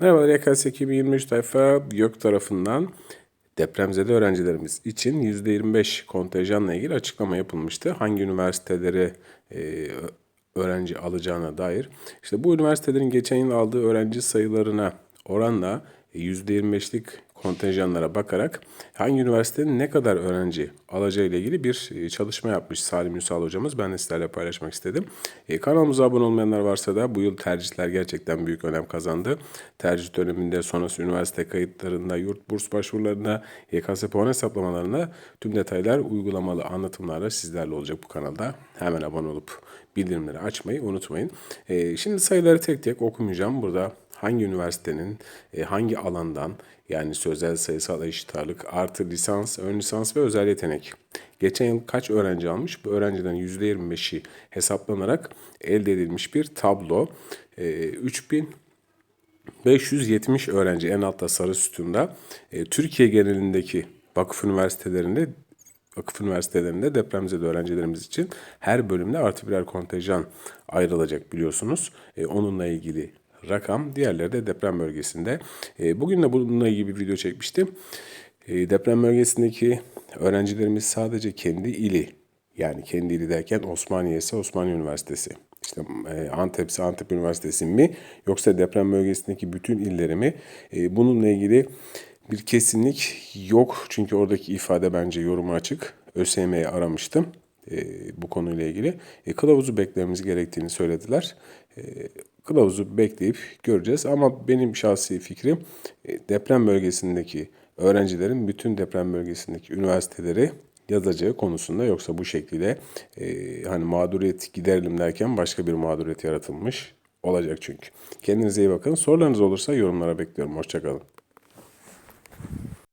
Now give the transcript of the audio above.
Merhaba YKS 2023 sayfa YÖK tarafından depremzede öğrencilerimiz için %25 kontenjanla ilgili açıklama yapılmıştı. Hangi üniversiteleri e, öğrenci alacağına dair. İşte bu üniversitelerin geçen yıl aldığı öğrenci sayılarına oranla %25'lik kontenjanlara bakarak hangi üniversitenin ne kadar öğrenci alacağı ile ilgili bir e, çalışma yapmış Salim Ünsal hocamız. Ben de sizlerle paylaşmak istedim. E, kanalımıza abone olmayanlar varsa da bu yıl tercihler gerçekten büyük önem kazandı. Tercih döneminde sonrası üniversite kayıtlarında, yurt burs başvurularında, YKS puan hesaplamalarında tüm detaylar uygulamalı anlatımlarla sizlerle olacak bu kanalda. Hemen abone olup bildirimleri açmayı unutmayın. E, şimdi sayıları tek tek okumayacağım. Burada hangi üniversitenin e, hangi alandan yani sözel sayısal eşit ağırlık artı lisans, ön lisans ve özel yetenek. Geçen yıl kaç öğrenci almış? Bu öğrenciden %25'i hesaplanarak elde edilmiş bir tablo. E, 3000 570 öğrenci en altta sarı sütunda. E, Türkiye genelindeki vakıf üniversitelerinde vakıf üniversitelerinde depremzede öğrencilerimiz için her bölümde artı birer kontenjan ayrılacak biliyorsunuz. E, onunla ilgili rakam diğerleri de deprem bölgesinde. E, bugün de bununla ilgili bir video çekmiştim. E, deprem bölgesindeki öğrencilerimiz sadece kendi ili yani kendi ili derken Osmaniye ise Osmaniye Üniversitesi. İşte e, Antep'se Antep Üniversitesi mi yoksa deprem bölgesindeki bütün illeri mi? Bununla ilgili bir kesinlik yok. Çünkü oradaki ifade bence yoruma açık. ÖSYM'yi aramıştım e, bu konuyla ilgili. E, kılavuzu beklememiz gerektiğini söylediler. E, kılavuzu bekleyip göreceğiz. Ama benim şahsi fikrim e, deprem bölgesindeki öğrencilerin bütün deprem bölgesindeki üniversiteleri yazacağı konusunda yoksa bu şekilde e, hani mağduriyet giderelim derken başka bir mağduriyet yaratılmış olacak çünkü. Kendinize iyi bakın. Sorularınız olursa yorumlara bekliyorum. Hoşçakalın.